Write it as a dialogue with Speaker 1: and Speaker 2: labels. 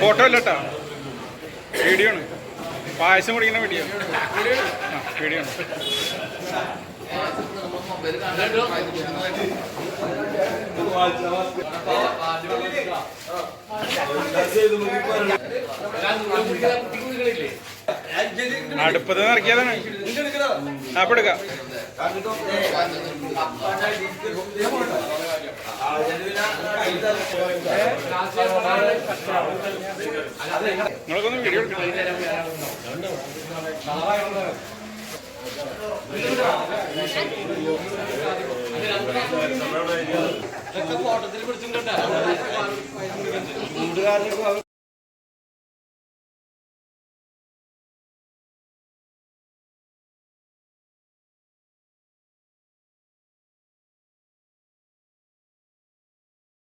Speaker 1: Photo അല്ല video ആണ് പായസം കുടിക്കുന്ന വീഡിയോ. വീഡിയോ ആണ്. അടുപ്പത് ഇറക്കിയതാണ്. അപ്പൊ എടുക്കാം. നിങ്ങളൊക്കെ ഒന്ന് വീഡിയോ എടുക്കണം
Speaker 2: പിടിച്ചിട്ടുണ്ടോ